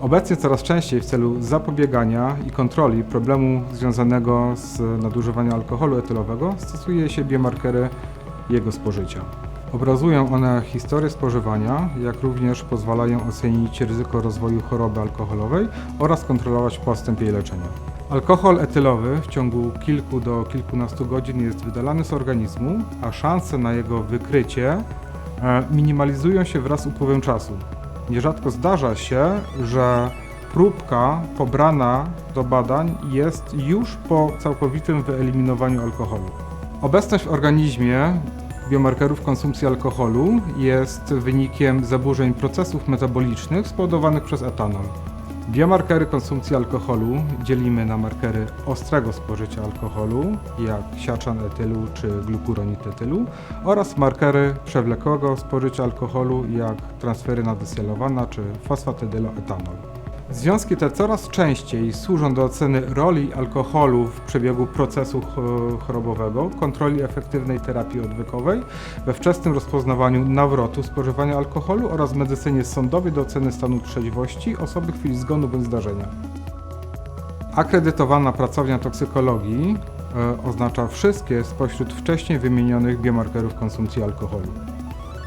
Obecnie coraz częściej w celu zapobiegania i kontroli problemu związanego z nadużywaniem alkoholu etylowego stosuje się biomarkery jego spożycia. Obrazują one historię spożywania, jak również pozwalają ocenić ryzyko rozwoju choroby alkoholowej oraz kontrolować postęp jej leczenia. Alkohol etylowy w ciągu kilku do kilkunastu godzin jest wydalany z organizmu, a szanse na jego wykrycie e, minimalizują się wraz z upływem czasu. Nierzadko zdarza się, że próbka pobrana do badań jest już po całkowitym wyeliminowaniu alkoholu. Obecność w organizmie biomarkerów konsumpcji alkoholu jest wynikiem zaburzeń procesów metabolicznych spowodowanych przez etanol. Biomarkery konsumpcji alkoholu dzielimy na markery ostrego spożycia alkoholu, jak siarczan etylu czy glukuronit etylu, oraz markery przewlekłego spożycia alkoholu, jak transferyna desylowana czy fosfatydyloetanol. Związki te coraz częściej służą do oceny roli alkoholu w przebiegu procesu ch- chorobowego, kontroli efektywnej terapii odwykowej, we wczesnym rozpoznawaniu nawrotu spożywania alkoholu oraz medycynie sądowej do oceny stanu trzeźwości osoby w chwili zgonu bądź zdarzenia. Akredytowana pracownia toksykologii e, oznacza wszystkie spośród wcześniej wymienionych biomarkerów konsumpcji alkoholu.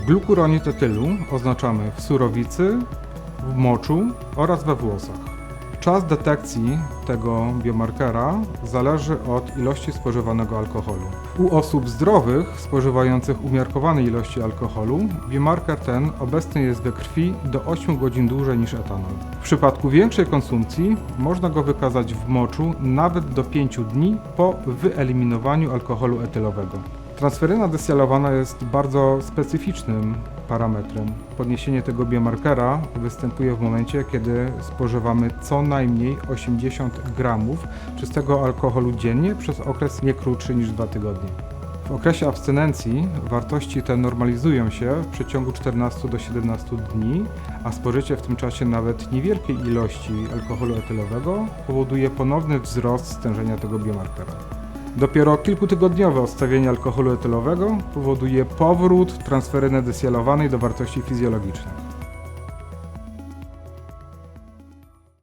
Glukuronit etylu oznaczamy w surowicy, w moczu oraz we włosach. Czas detekcji tego biomarkera zależy od ilości spożywanego alkoholu. U osób zdrowych spożywających umiarkowane ilości alkoholu biomarker ten obecny jest we krwi do 8 godzin dłużej niż etanol. W przypadku większej konsumpcji można go wykazać w moczu nawet do 5 dni po wyeliminowaniu alkoholu etylowego. Transferyna desylowana jest bardzo specyficznym parametrem. Podniesienie tego biomarkera występuje w momencie, kiedy spożywamy co najmniej 80 gramów czystego alkoholu dziennie przez okres nie krótszy niż 2 tygodnie. W okresie abstynencji wartości te normalizują się w przeciągu 14 do 17 dni, a spożycie w tym czasie nawet niewielkiej ilości alkoholu etylowego powoduje ponowny wzrost stężenia tego biomarkera. Dopiero kilkutygodniowe odstawienie alkoholu etylowego powoduje powrót transferyny desylowanej do wartości fizjologicznych.